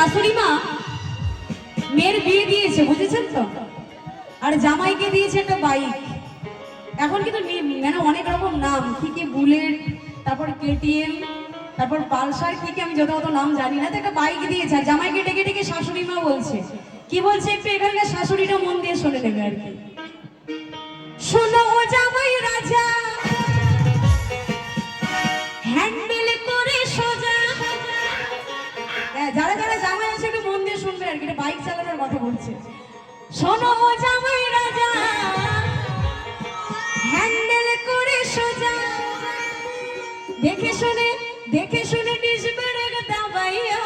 শাশুড়ি মা মেয়ের বিয়ে দিয়েছে, বুঝেছেন তো? আর জামাইকে দিয়েছে একটা বাইক। এখন কিন্তু মানে অনেক রকম নাম, কি কি বুলেট, তারপর কেটিএম, তারপর পালসার, কি কি আমি অত নাম জানি না, তো একটা বাইক দিয়েছে, আর জামাইকে ডেকে ডেকে শাশুড়ি মা বলছে। কি বলছে একটু এখানকার শাশুড়িটা মন দিয়ে শুনে নেবে আর কি। শোনো জামাই শোনো জামাই রাজা। হ্যান্ডেল করে সোজা। দেখে শুনে দেখে শুনে ডিস ব্রেক দাবাইও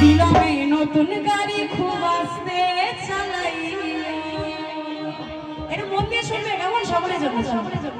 দিলমে নতুন গাড়ি খুব আস্তে চালাই এটা মন দিয়ে শুনবে কেমন সকলের জন্য সকলের জন্য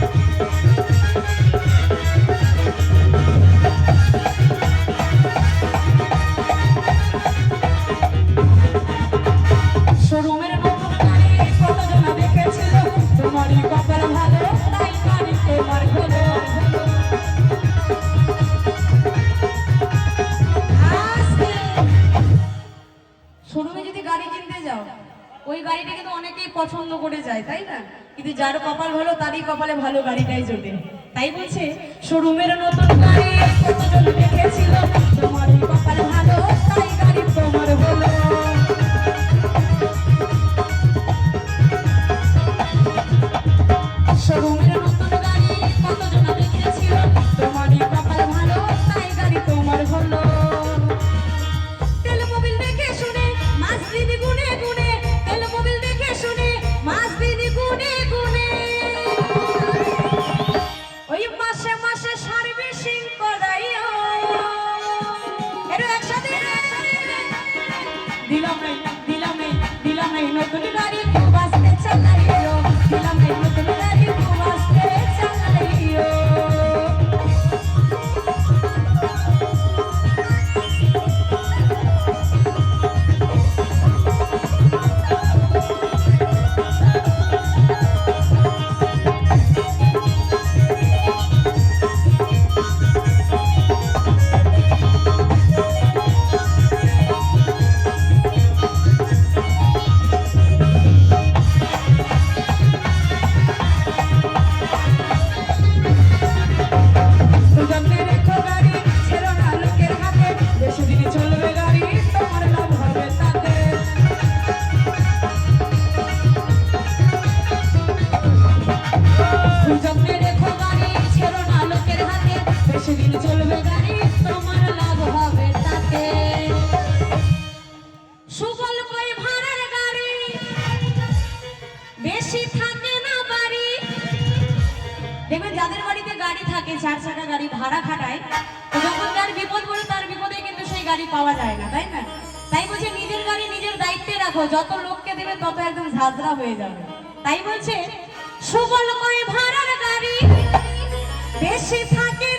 Thank you. ওই গাড়িটা কিন্তু অনেকেই পছন্দ করে যায়, তাই না? কিন্তু যার কপাল ভালো, তারই কপালে ভালো গাড়িটাই জোটে। তাই বলছে শোরুমের নতুন গাড়ি দেখেছিল? থাকে চার চাকা গাড়ি ভাড়া খাটায় যখন তার বিপদ পড়ে তার বিপদে কিন্তু সেই গাড়ি পাওয়া যায় না, তাই না? তাই বলছে, নিজের গাড়ি নিজের দায়িত্বে রাখো, যত লোককে দেবে তত একদম ঝাঁঝরা হয়ে যাবে। তাই বলছে, সুবল করে ভাড়ার গাড়ি বেশি থাকে